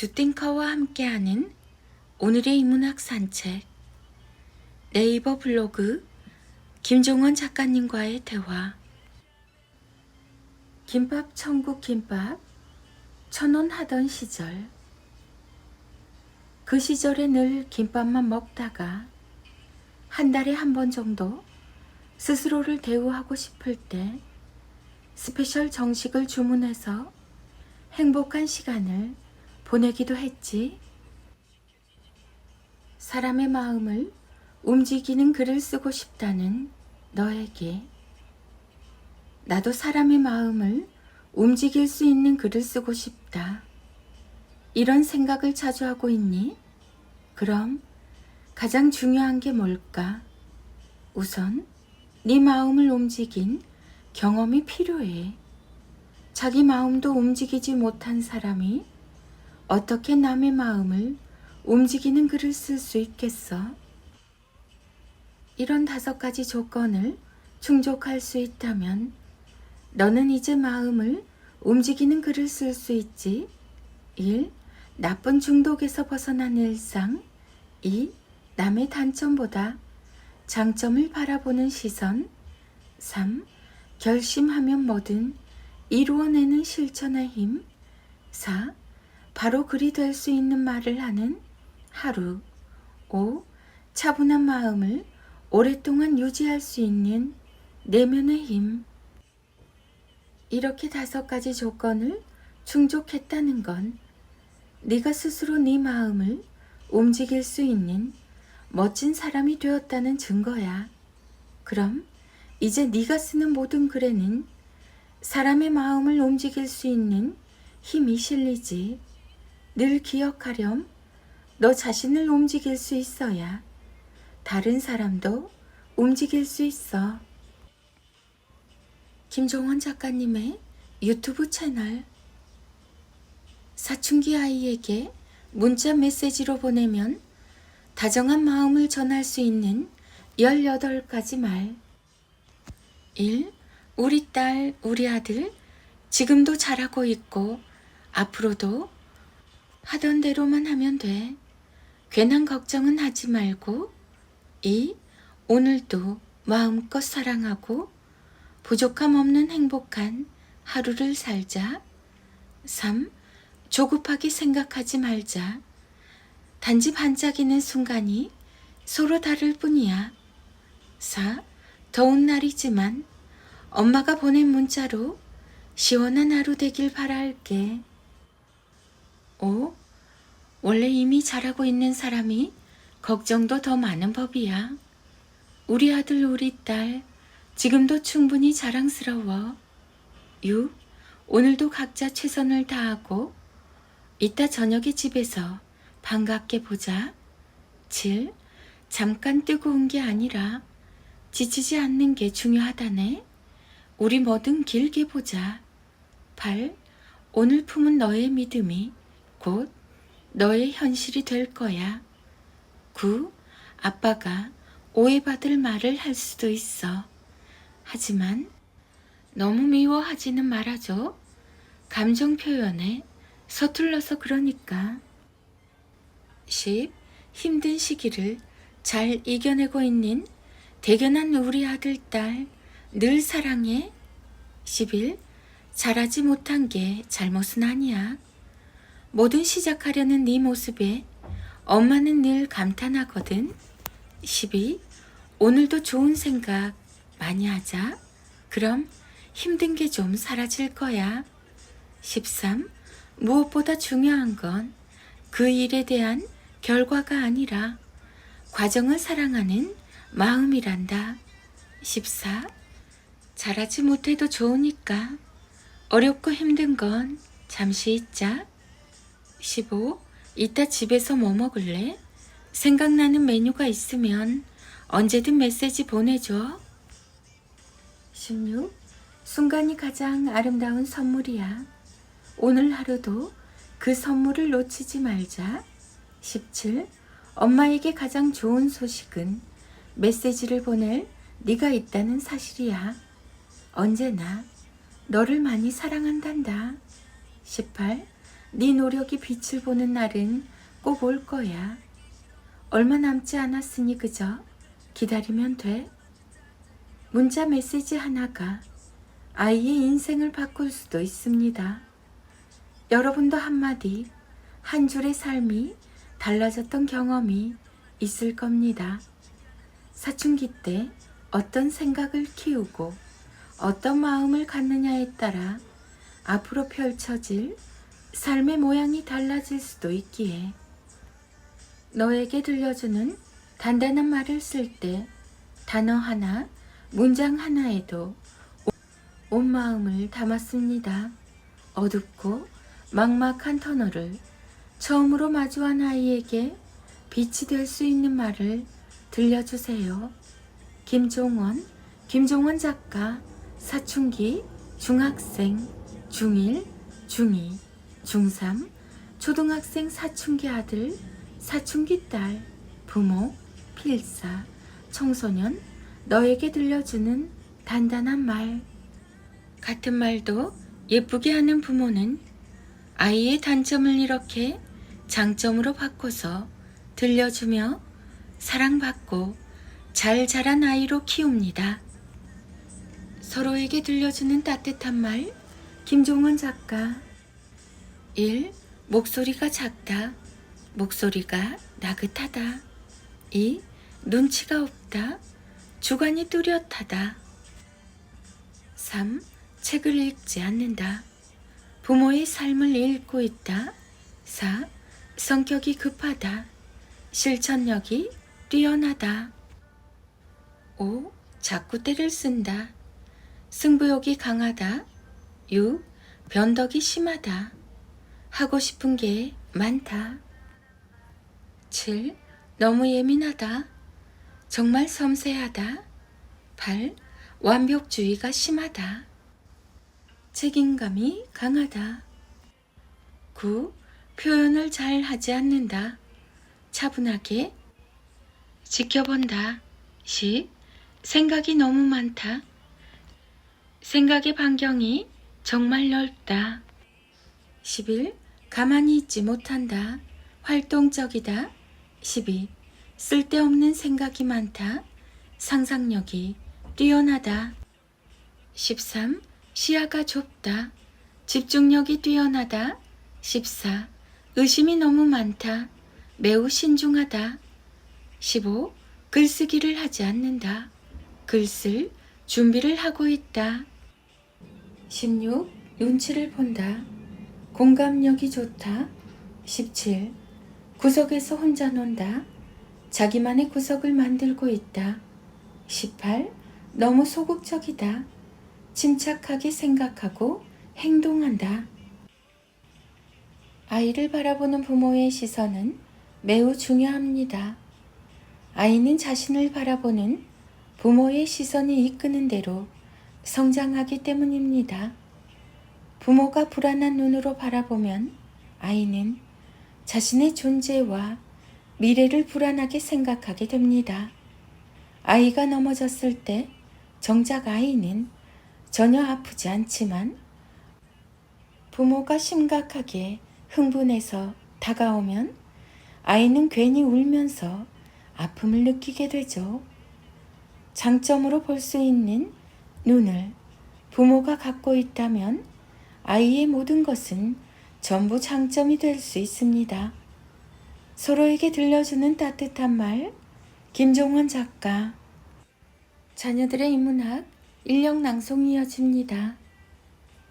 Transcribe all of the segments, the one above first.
주띵카와 함께하는 오늘의 인문학 산책. 네이버 블로그 김종원 작가님과의 대화. 김밥 천국 김밥 천원 하던 시절. 그 시절에 늘 김밥만 먹다가 한 달에 한 번 정도 스스로를 대우하고 싶을 때 스페셜 정식을 주문해서 행복한 시간을 보내기도 했지. 사람의 마음을 움직이는 글을 쓰고 싶다는 너에게 나도 사람의 마음을 움직일 수 있는 글을 쓰고 싶다. 이런 생각을 자주 하고 있니? 그럼 가장 중요한 게 뭘까? 우선 네 마음을 움직인 경험이 필요해. 자기 마음도 움직이지 못한 사람이 어떻게 남의 마음을 움직이는 글을 쓸 수 있겠어? 이런 다섯 가지 조건을 충족할 수 있다면 너는 이제 마음을 움직이는 글을 쓸 수 있지. 1. 나쁜 중독에서 벗어난 일상. 2. 남의 단점보다 장점을 바라보는 시선. 3. 결심하면 뭐든 이루어내는 실천의 힘. 4. 바로 글이 될수 있는 말을 하는 하루. 5. 차분한 마음을 오랫동안 유지할 수 있는 내면의 힘. 이렇게 다섯 가지 조건을 충족했다는 건 네가 스스로 네 마음을 움직일 수 있는 멋진 사람이 되었다는 증거야. 그럼 이제 네가 쓰는 모든 글에는 사람의 마음을 움직일 수 있는 힘이 실리지. 늘 기억하렴. 너 자신을 움직일 수 있어야 다른 사람도 움직일 수 있어. 김종원 작가님의 유튜브 채널 사춘기 아이에게 문자 메시지로 보내면 다정한 마음을 전할 수 있는 18가지 말 1. 우리 딸, 우리 아들 지금도 잘하고 있고 앞으로도 하던 대로만 하면 돼. 괜한 걱정은 하지 말고 2. 오늘도 마음껏 사랑하고 부족함 없는 행복한 하루를 살자. 3. 조급하게 생각하지 말자. 단지 반짝이는 순간이 서로 다를 뿐이야. 4. 더운 날이지만 엄마가 보낸 문자로 시원한 하루 되길 바랄게. 5. 원래 이미 잘하고 있는 사람이 걱정도 더 많은 법이야. 우리 아들, 우리 딸, 지금도 충분히 자랑스러워. 6. 오늘도 각자 최선을 다하고, 이따 저녁에 집에서 반갑게 보자. 7. 잠깐 뜨거운 게 아니라 지치지 않는 게 중요하다네. 우리 뭐든 길게 보자. 8. 오늘 품은 너의 믿음이 곧 너의 현실이 될 거야. 9. 아빠가 오해받을 말을 할 수도 있어. 하지만 너무 미워하지는 말아줘. 감정 표현에 서툴러서 그러니까. 10. 힘든 시기를 잘 이겨내고 있는 대견한 우리 아들, 딸, 늘 사랑해. 11. 잘하지 못한 게 잘못은 아니야. 뭐든 시작하려는 네 모습에 엄마는 늘 감탄하거든. 12. 오늘도 좋은 생각 많이 하자. 그럼 힘든 게 좀 사라질 거야. 13. 무엇보다 중요한 건 그 일에 대한 결과가 아니라 과정을 사랑하는 마음이란다. 14. 잘하지 못해도 좋으니까 어렵고 힘든 건 잠시 잊자. 15. 이따 집에서 뭐 먹을래? 생각나는 메뉴가 있으면 언제든 메시지 보내줘. 16. 순간이 가장 아름다운 선물이야. 오늘 하루도 그 선물을 놓치지 말자. 17. 엄마에게 가장 좋은 소식은 메시지를 보낼 네가 있다는 사실이야. 언제나 너를 많이 사랑한단다. 18. 네 노력이 빛을 보는 날은 꼭 올 거야. 얼마 남지 않았으니 그저 기다리면 돼. 문자 메시지 하나가 아이의 인생을 바꿀 수도 있습니다. 여러분도 한마디, 한 줄의 삶이 달라졌던 경험이 있을 겁니다. 사춘기 때 어떤 생각을 키우고 어떤 마음을 갖느냐에 따라 앞으로 펼쳐질 삶의 모양이 달라질 수도 있기에 너에게 들려주는 단단한 말을 쓸 때 단어 하나, 문장 하나에도 온 마음을 담았습니다. 어둡고 막막한 터널을 처음으로 마주한 아이에게 빛이 될 수 있는 말을 들려주세요. 김종원, 김종원 작가, 사춘기, 중학생, 중1, 중2, 중3, 초등학생 사춘기 아들, 사춘기 딸, 부모, 필사, 청소년, 너에게 들려주는 단단한 말. 같은 말도 예쁘게 하는 부모는 아이의 단점을 이렇게 장점으로 바꿔서 들려주며 사랑받고 잘 자란 아이로 키웁니다. 서로에게 들려주는 따뜻한 말, 김종원 작가. 1. 목소리가 작다. 목소리가 나긋하다. 2. 눈치가 없다. 주관이 뚜렷하다. 3. 책을 읽지 않는다. 부모의 삶을 읽고 있다. 4. 성격이 급하다. 실천력이 뛰어나다. 5. 자꾸 때를 쓴다. 승부욕이 강하다. 6. 변덕이 심하다. 하고 싶은 게 많다. 7. 너무 예민하다. 정말 섬세하다. 8. 완벽주의가 심하다. 책임감이 강하다. 9. 표현을 잘 하지 않는다. 차분하게 지켜본다. 10. 생각이 너무 많다. 생각의 반경이 정말 넓다. 11. 가만히 있지 못한다. 활동적이다. 12. 쓸데없는 생각이 많다. 상상력이 뛰어나다. 13. 시야가 좁다. 집중력이 뛰어나다. 14. 의심이 너무 많다. 매우 신중하다. 15. 글쓰기를 하지 않는다. 글쓸 준비를 하고 있다. 16. 눈치를 본다. 공감력이 좋다. 17. 구석에서 혼자 논다. 자기만의 구석을 만들고 있다. 18. 너무 소극적이다. 침착하게 생각하고 행동한다. 아이를 바라보는 부모의 시선은 매우 중요합니다. 아이는 자신을 바라보는 부모의 시선이 이끄는 대로 성장하기 때문입니다. 부모가 불안한 눈으로 바라보면 아이는 자신의 존재와 미래를 불안하게 생각하게 됩니다. 아이가 넘어졌을 때 정작 아이는 전혀 아프지 않지만 부모가 심각하게 흥분해서 다가오면 아이는 괜히 울면서 아픔을 느끼게 되죠. 장점으로 볼 수 있는 눈을 부모가 갖고 있다면 아이의 모든 것은 전부 장점이 될 수 있습니다. 서로에게 들려주는 따뜻한 말, 김종원 작가. 자녀들의 인문학 인력 낭송이 이어집니다.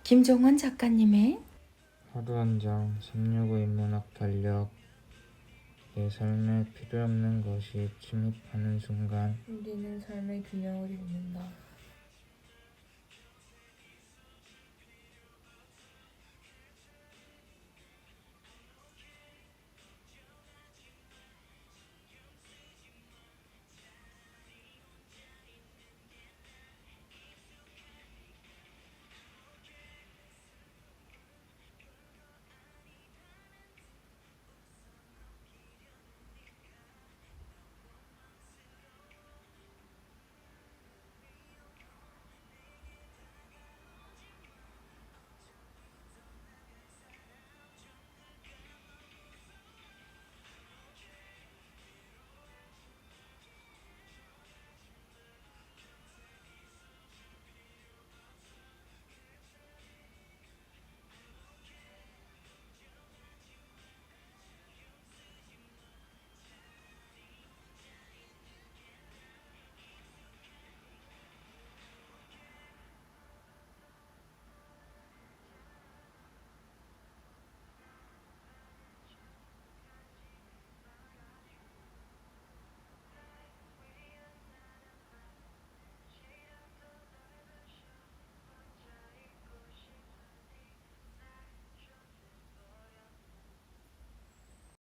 김종원 작가님의 하루 한 장 365 인문학 달력 내 삶에 필요 없는 것이 침입하는 순간 우리는 삶의 균형을 잃는다.